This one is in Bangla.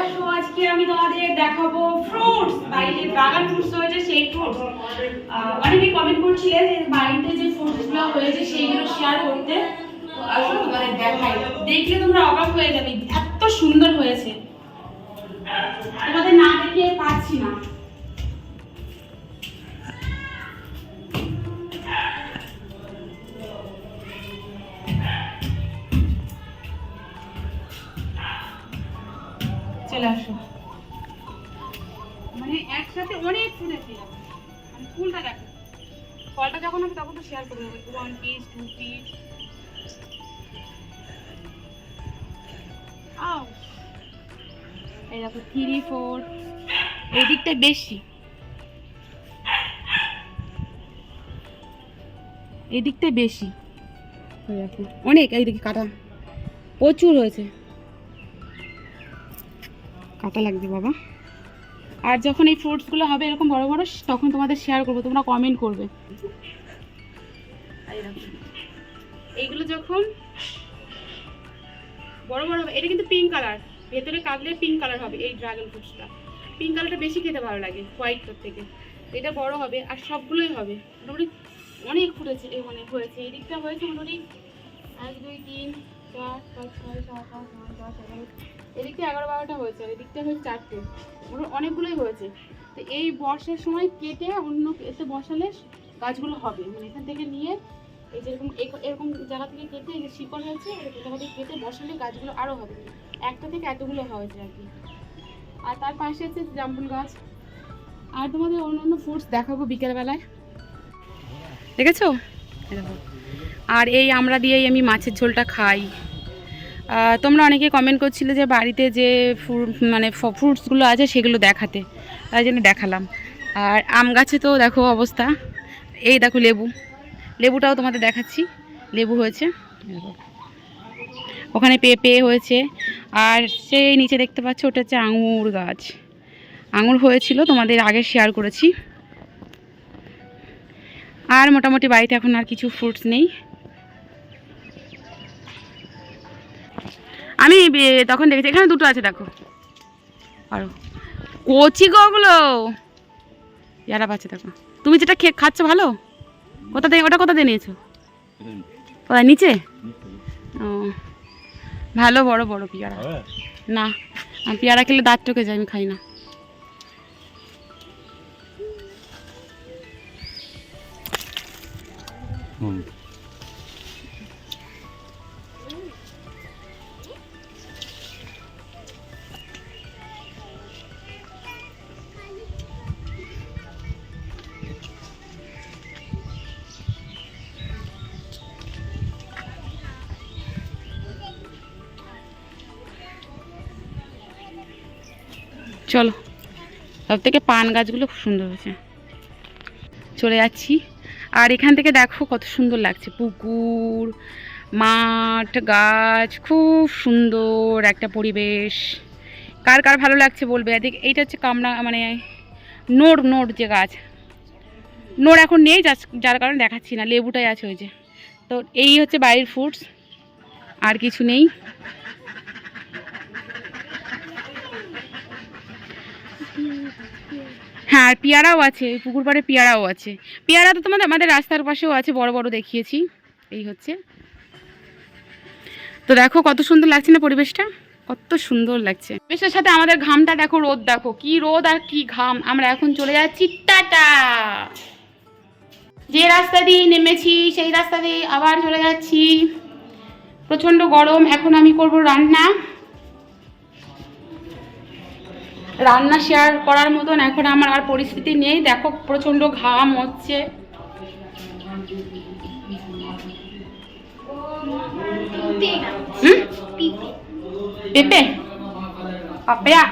মজার আজকে আমি তোমাদের দেখাবো ফ্রুটস বাড়িতে বাগান ফ্রুটস হয়েছে সেই ফ্রুটস অনেকে কমেন্ট করছিলে যে বাড়িতে যে ফ্রুটসগুলো হয়েছে সেইগুলো শেয়ার করতে। আসলে তোমাদের দেখাই। দেখলে তোমরা অবাক হয়ে যাবে, এত সুন্দর হয়েছে। তোমাদের না দেখে পাচ্ছি না। চলে আসো। মানে একসাথে অনেক ফুল আছে মানে ফুলটা দেখো। ফলটা যখন হবে তখন তো শেয়ার করে দেবো। ওয়ান পিস টু পিস এই দেখো থ্রি ফোর এই দিকটা বেশি। এই দিকটাই বেশি। অনেক। এই দিকে কাটা প্রচুর হয়েছে। কাটা লাগবে বাবা। আর যখন এই ফ্রুটসগুলো হবে এরকম বড় বড়, তখন তোমাদের শেয়ার করব, তোমরা কমেন্ট করবে। এইগুলো যখন বড় বড় হবে, এটা কিন্তু পিঙ্ক কালার ভেতরে কাটলে পিঙ্ক কালার হবে এই ড্রাগন ফ্রুটসটা পিঙ্ক কালারটা বেশি খেতে ভালো লাগে হোয়াইটটার থেকে। এটা বড় হবে আর সবগুলোই হবে। মোটামুটি অনেক ফুটেছে এই মানে হয়েছে। এই দিকটা হয়েছে মোটামুটি এক, দুই, তিন, চার, পাঁচ, ছয়, সাত, আট, নয়, দশ, এগারো এদিকটা এগারো বারোটা হয়েছে, আর এদিকটা হয়েছে চারটে। ওগুলো অনেকগুলোই হয়েছে। তো এই বর্ষার সময় কেটে অন্য এতে বসালে গাছগুলো হবে। মানে এখান থেকে নিয়ে এই যেরকম এরকম- জায়গা থেকে কেটে এই যে শিকড় হয়েছে এরকম জায়গা থেকে কেটে বসালে গাছগুলো আরও হবে। একটা থেকে এতগুলো হয়েছে আর কি। আর তার পাশে আছে জামফুল গাছ। আর তোমাদের অন্য অন্য ফ্রুটস দেখাবো বিকেলবেলায়। দেখেছ। আর এই আমরা দিয়েই আমি মাছের ঝোলটা খাই। তোমরা অনেকে কমেন্ট করছিলে যে বাড়িতে যে মানে ফ্রুটসগুলো আছে সেগুলো দেখাতে। তাই জন্য দেখালাম। আর আম গাছে তো দেখো অবস্থা। এই দেখো লেবু। লেবুটাও তোমাদের দেখাচ্ছি। লেবু হয়েছে। ওখানে পেঁপে হয়েছে। আর সেই নিচে দেখতে পাচ্ছ, ওটা হচ্ছে আঙুর গাছ। আঙুর হয়েছিল, তোমাদের আগে শেয়ার করেছি। আর মোটামুটি বাড়িতে এখন আর কিছু ফ্রুটস নেই। আমি তখন দেখেছি এখানে দুটো আছে দেখো। আরও কচি গো ওগুলো যারা পাচ্ছে দেখো। তুমি যেটা খেয়ে খাচ্ছ ভালো? কোথা দিয়ে ওটা কোথা দিয়ে নিয়েছো? কোথায় নিচে? ও ভালো বড় বড় পেয়ারা। না আমি পেয়ারা খেলে দাঁত টকে যায় আমি খাই না। হুম। চলো। সব থেকে পান গাছগুলো খুব সুন্দর হয়েছে। চলে যাচ্ছি। আর এখান থেকে দেখো কত সুন্দর লাগছে। পুকুর, মাঠ, গাছ, খুব সুন্দর একটা পরিবেশ। কার কার ভালো লাগছে বলবে? এদিকে এইটা হচ্ছে কামড়া মানে নোড় নোড় যে গাছ। নোড় এখন নেই যার কারণে দেখাচ্ছি না, লেবুটাই আছে ওই যে। তো এই হচ্ছে বাড়ির ফুডস আর কিছু নেই। হ্যাঁ পেয়ারাও আছে পুকুর পাড়ে পেয়ারাও আছে। পেয়ারা তো তোমাদের, আমাদের রাস্তার পাশেও আছে, বড় বড় দেখিয়েছি। এই হচ্ছে। তো দেখো কত সুন্দর লাগছে না পরিবেশটা? কত সুন্দর লাগছে। পরিবেশের সাথে আমাদের ঘামটা দেখো, রোদ দেখো, কি রোদ আর কি ঘাম। আমরা এখন চলে যাচ্ছি টাটা। যে রাস্তা দিয়ে নেমেছি, সেই রাস্তা দিয়ে আবার চলে যাচ্ছি। প্রচণ্ড গরম, এখন আমি করব রান্না। রান্না শেয়ার করার মতন এখন আমার আর পরিস্থিতি নেই। দেখো প্রচণ্ড ঘাম হচ্ছে। পেঁপে? পাপয়া